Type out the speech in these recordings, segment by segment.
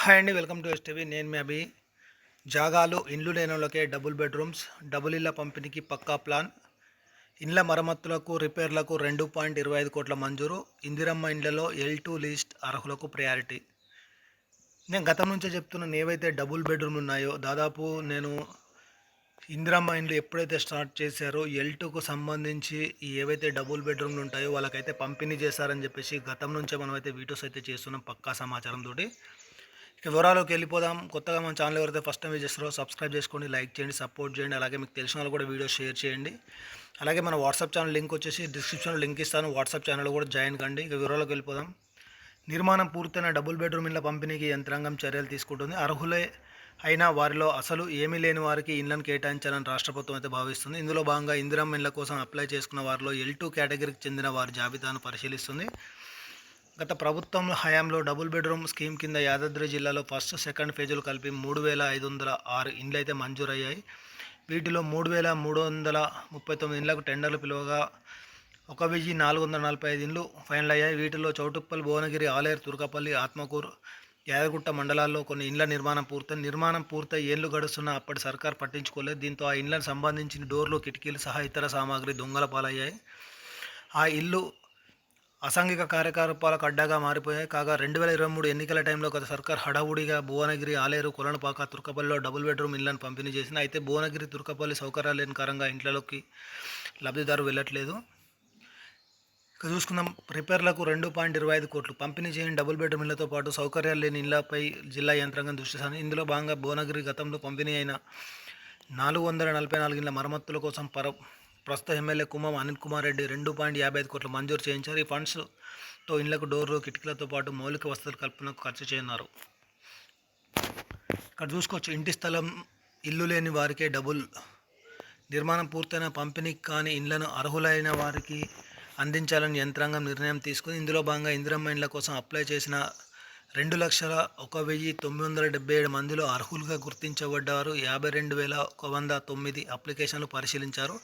Hi అండి welcome to STV. నేను మీ అభి. జాగాలు ఇండ్లు లేనులకే డబుల్ బెడ్రూమ్స్ డబుల్ ఇళ్ళ పంపిణీకి పక్కా ప్లాన్. ఇండ్ల మరమ్మతులకు రిపేర్లకు రెండు పాయింట్ ఇరవై ఐదు కోట్ల మంజూరు. ఇందిరమ్మ ఇండ్లలో ఎల్ టూ లిస్ట్ అర్హులకు ప్రయారిటీ నేను గతం నుంచే చెప్తున్నాను ఏవైతే డబుల్ బెడ్రూమ్లు ఉన్నాయో దాదాపు నేను ఇందిరమ్మ ఇండ్లు ఎప్పుడైతే స్టార్ట్ చేశారో ఎల్ టూకు సంబంధించి ఏవైతే డబుల్ బెడ్రూమ్లు ఉంటాయో వాళ్ళకైతే పంపిణీ చేశారని చెప్పేసి గతం నుంచే మనమైతే వీడియోస్ అయితే చేస్తున్నాం పక్కా సమాచారం తోటి ఇక వెళ్ళిపోదాం. కొత్తగా మన ఛానల్ ఎవరైతే ఫస్ట్ టైం చేస్తారో సబ్స్క్రైబ్ చేసుకోండి లైక్ చేయండి సపోర్ట్ చేయండి. అలాగే మీకు తెలిసిన వాళ్ళు కూడా వీడియో షేర్ చేయండి. అలాగే మన వాట్సాప్ ఛానల్ లింక్ వచ్చేసి డిస్క్రిప్షన్లో లింక్ ఇస్తాను. వాట్సాప్ ఛానల్ కూడా జాయిన్ కండి. ఇక వివరాలకు వెళ్ళిపోదాం. నిర్మాణం పూర్తయిన డబుల్ బెడ్రూమ్ ఇళ్ళ పంపిణీకి యంత్రాంగం చర్యలు తీసుకుంటుంది. అర్హులే అయినా వారిలో అసలు ఏమీ లేని వారికి ఇళ్ళను కేటాయించాలని రాష్ట్ర ప్రభుత్వం అయితే భావిస్తుంది. ఇందులో భాగంగా ఇందిరమ్మ ఇళ్ళ కోసం అప్లై చేసుకున్న వారిలో ఎల్ టూ కేటగిరీకి చెందిన వారి జాబితాను పరిశీలిస్తుంది. గత ప్రభుత్వం హయాంలో డబుల్ బెడ్రూమ్ స్కీమ్ కింద యాదాద్రి జిల్లాలో ఫస్ట్ సెకండ్ ఫేజులు కలిపి మూడు వేల ఐదు వందల ఆరు ఇండ్లు అయితే మంజూరయ్యాయి. వీటిలో మూడు వేల మూడు వందల ముప్పై తొమ్మిది ఇండ్లకు టెండర్లు పిలువగా ఒక వెయ్యి నాలుగు వందల నలభై ఐదు ఇండ్లు ఫైనల్ అయ్యాయి వీటిలో చౌటుప్పల్ భువనగిరి ఆలేరు తుర్కపల్లి ఆత్మకూరు యాదగుట్ట మండలాల్లో కొన్ని ఇండ్ల నిర్మాణం పూర్తయి నిర్మాణం పూర్తయి ఏళ్ళు గడుస్తున్న అప్పటి సర్కార్ పట్టించుకోలేదు. దీంతో ఆ ఇండ్లకు సంబంధించిన డోర్లు కిటికీలు సహా ఇతర సామాగ్రి దొంగల పాలయ్యాయి. ఆ ఇల్లు అసాంఘిక కార్యకలాపాలకు అడ్డాగా మారిపోయాయి. కాగా రెండు వేల ఇరవై మూడు ఎన్నికల టైంలో గత సర్కార్ హడావుడిగా భువనగిరి ఆలేరు కొలనపాక తుర్కపల్లిలో డబుల్ బెడ్రూమ్ ఇళ్ళను పంపిణీ చేసింది. అయితే భువనగిరి తుర్కపల్లి సౌకర్యాలు లేని కారంగా ఇంట్లోకి లబ్ధిదారు వెళ్ళట్లేదు. ఇక చూసుకుందాం. రిపేర్లకు రెండు పాయింట్ ఇరవై ఐదు కోట్లు. పంపిణీ చేయని డబుల్ బెడ్రూమ్ ఇళ్ళతో పాటు సౌకర్యాలు లేని ఇళ్ళపై జిల్లా యంత్రాంగం దృష్టి సాధి ఇందులో భాగంగా భువనగిరి గతంలో పంపిణీ అయిన నాలుగు వందల నలభై నాలుగు ఇళ్ళ మరమ్మతుల కోసం పర ప్రస్తుత ఎమ్మెల్యే కుమ్మం అనిల్ కుమార్ రెడ్డి రెండు పాయింట్ యాభై ఐదు కోట్లు మంజూరు చేయించారు. ఈ ఫండ్స్తో ఇళ్ళకు డోర్లు కిటికీలతో పాటు మౌలిక వసతుల కల్పనకు ఖర్చు చేయనున్నారు. ఇక్కడ చూసుకోవచ్చు ఇంటి స్థలం ఇల్లు లేని వారికే డబుల్. నిర్మాణం పూర్తయిన పంపిణీకి కాని ఇండ్లను అర్హులైన వారికి అందించాలని యంత్రాంగం నిర్ణయం తీసుకుని ఇందులో భాగంగా ఇందిరమ్మ ఇండ్ల కోసం అప్లై చేసిన రెండు లక్షల ఒక వెయ్యి తొమ్మిది వందల డెబ్బై ఏడు మందిలో అర్హులుగా గుర్తించబడ్డారు. యాభై రెండు వేల ఒక వంద తొమ్మిది అప్లికేషన్లు పరిశీలించారు.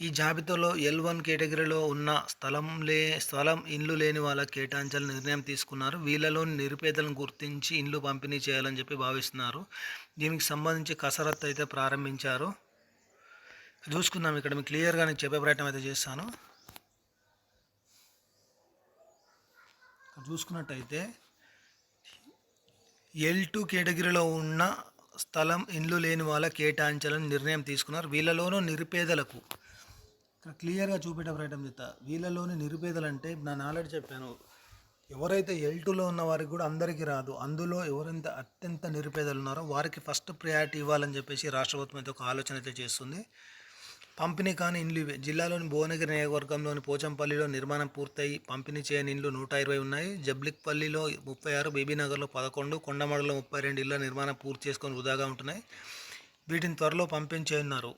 ఈ జాబితాలో ఎల్ వన్ కేటగిరీలో ఉన్న స్థలం లే స్థలం ఇండ్లు లేని వాళ్ళ కేటాయించాలని నిర్ణయం తీసుకున్నారు. వీళ్ళలోని నిరుపేదలను గుర్తించి ఇండ్లు పంపిణీ చేయాలని చెప్పి భావిస్తున్నారు. దీనికి సంబంధించి కసరత్తు అయితే ప్రారంభించారు. చూసుకుందాం ఇక్కడ మీకు క్లియర్గా నేను చెప్పే ప్రయత్నం అయితే చేస్తాను. చూసుకున్నట్టయితే ఎల్ టూ కేటగిరీలో ఉన్న స్థలం ఇండ్లు లేని వాళ్ళ కేటాయించాలని నిర్ణయం తీసుకున్నారు. వీళ్ళలోనూ నిరుపేదలకు ఇక్కడ క్లియర్గా చూపెట్టే ప్రయత్నం చేస్తా. వీళ్ళలోని నిరుపేదలు అంటే నేను ఆల్రెడీ చెప్పాను. ఎవరైతే ఎల్ టూలో ఉన్న వారికి కూడా అందరికీ రాదు. అందులో ఎవరైతే అత్యంత నిరుపేదలు ఉన్నారో వారికి ఫస్ట్ ప్రయారిటీ ఇవ్వాలని చెప్పేసి రాష్ట్ర ప్రభుత్వం అయితే ఒక ఆలోచన అయితే చేస్తుంది. పంపిణీ కాని ఇండ్లు ఇవే. జిల్లాలోని భువనగిరి నియోజకవర్గంలోని పోచంపల్లిలో నిర్మాణం పూర్తయి పంపిణీ చేయని ఇండ్లు నూట ఇరవై ఉన్నాయి. జబ్లిక్పల్లిలో ముప్పై ఆరు బీబీనగర్లో పదకొండు కొండమడలో ముప్పై రెండు ఇళ్ళ నిర్మాణం పూర్తి చేసుకొని వృధాగా ఉంటున్నాయి. వీటిని త్వరలో పంపించేయన్నారు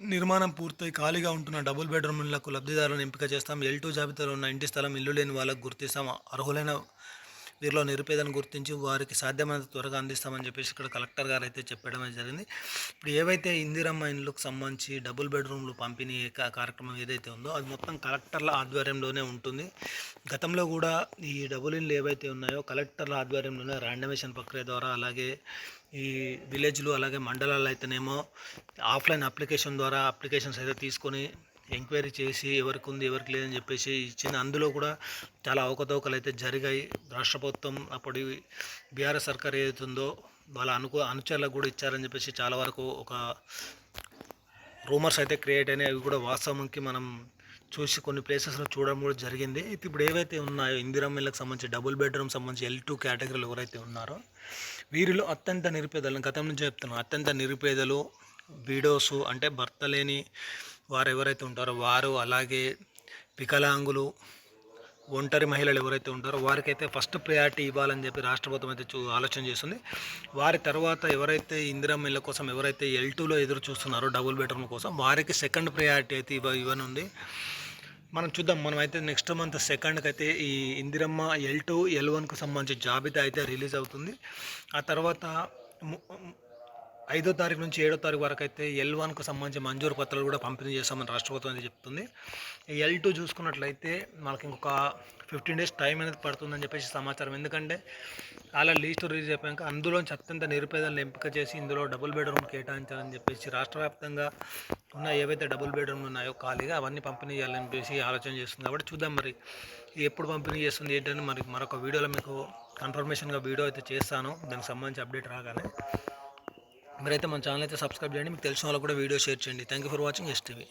నిర్మాణం పూర్తయి ఖాళీగా ఉంటున్న డబుల్ బెడ్రూమ్లకు లబ్ధిదారులను ఎంపిక చేస్తాం. ఎల్ టూ జాబితాలో ఉన్న ఇంటి స్థలం ఇల్లు లేని వాళ్ళకు గుర్తిస్తాం. అర్హులైన వీరిలో నిరుపేదను గుర్తించి వారికి సాధ్యమైనంత త్వరగా అందిస్తామని చెప్పేసి ఇక్కడ కలెక్టర్ గారు అయితే చెప్పడం జరిగింది. ఇప్పుడు ఏవైతే ఇందిరమ్మ ఇండ్లకు సంబంధించి డబుల్ బెడ్రూమ్లు పంపిణీ కార్యక్రమం ఏదైతే ఉందో అది మొత్తం కలెక్టర్ల ఆధ్వర్యంలోనే ఉంటుంది. గతంలో కూడా ఈ డబుల్ ఇండ్లు ఏవైతే ఉన్నాయో కలెక్టర్ల ఆధ్వర్యంలోనే ర్యాండమేషన్ ప్రక్రియ ద్వారా అలాగే ఈ విలేజ్లు అలాగే మండలాలు అయితేనేమో ఆఫ్లైన్ అప్లికేషన్ ద్వారా అప్లికేషన్స్ అయితే తీసుకొని ఎంక్వైరీ చేసి ఎవరికి ఉంది ఎవరికి లేదని చెప్పేసి ఇచ్చింది. అందులో కూడా చాలా అవకతవకలు అయితే జరిగాయి. రాష్ట్ర ప్రభుత్వం అప్పటి బీఆర్ఎస్ సర్కార్ ఏదైతుందో ఉందో వాళ్ళ అనుకూ అనుచరులకు కూడా ఇచ్చారని చెప్పేసి చాలా వరకు ఒక రూమర్స్ అయితే క్రియేట్ అయినాయి. అవి కూడా వాస్తవంకి మనం చూసి కొన్ని ప్లేసెస్లో చూడడం కూడా జరిగింది. అయితే ఇప్పుడు ఏవైతే ఉన్నాయో ఇందిరమ్మిళ్ళకి సంబంధించి డబుల్ బెడ్రూమ్ సంబంధించి ఎల్ టూ కేటగిరీలు ఎవరైతే ఉన్నారో వీరిలో అత్యంత నిరుపేదలు గతం నుంచి చెప్తున్నాను అత్యంత నిరుపేదలు వీడోసు అంటే భర్త లేని వారు ఎవరైతే ఉంటారో వారు అలాగే వికలాంగులు ఒంటరి మహిళలు ఎవరైతే ఉంటారో వారికైతే ఫస్ట్ ప్రయారిటీ ఇవ్వాలని చెప్పి రాష్ట్ర ప్రభుత్వం అయితే చూ ఆలోచన చేస్తుంది. వారి తర్వాత ఎవరైతే ఇందిరమ్మ ఇళ్ళ కోసం ఎవరైతే ఎల్ టూలో ఎదురు చూస్తున్నారో డబుల్ బెడ్రూమ్ కోసం వారికి సెకండ్ ప్రయారిటీ అయితే ఇవ్వ ఇవ్వనుంది. మనం చూద్దాం మనం అయితే నెక్స్ట్ మంత్ సెకండ్కి అయితే ఈ ఇందిరమ్మ ఎల్ టూ ఎల్ వన్కు సంబంధించి జాబితా అయితే రిలీజ్ అవుతుంది. ఆ తర్వాత ఐదో తారీఖు నుంచి ఏడో తారీఖు వరకు అయితే ఎల్ వన్కు సంబంధించి మంజూరు పత్రాలు కూడా పంపిణీ చేస్తామని రాష్ట్ర ప్రభుత్వం అయితే చెప్తుంది. ఎల్ టూ చూసుకున్నట్లయితే మనకి ఇంకొక ఫిఫ్టీన్ డేస్ టైం అనేది పడుతుందని చెప్పేసి సమాచారం. ఎందుకంటే అలా లీస్ట్ రిలీజ్ అయిపోయాక అందులోంచి అత్యంత నిరుపేదలను ఎంపిక చేసి ఇందులో డబుల్ బెడ్రూమ్ కేటాయించాలని చెప్పేసి రాష్ట్ర వ్యాప్తంగా ఉన్న ఏవైతే డబుల్ బెడ్రూమ్లు ఉన్నాయో ఖాళీగా అవన్నీ పంపిణీ చేయాలని చెప్పేసి ఆలోచన చేస్తుంది. కాబట్టి చూద్దాం మరి ఎప్పుడు పంపిణీ చేస్తుంది ఏంటని మరి మరొక వీడియోలో మీకు కన్ఫర్మేషన్గా వీడియో అయితే చేస్తాను. దానికి సంబంధించి అప్డేట్ రాగానే. మీరైతే మన ఛానల్ అయితే సబ్స్క్రైబ్ చేయండి. మీకు తెలిసిన వాళ్ళకి కూడా వీడియో షేర్ చేయండి. Thank you for watching STV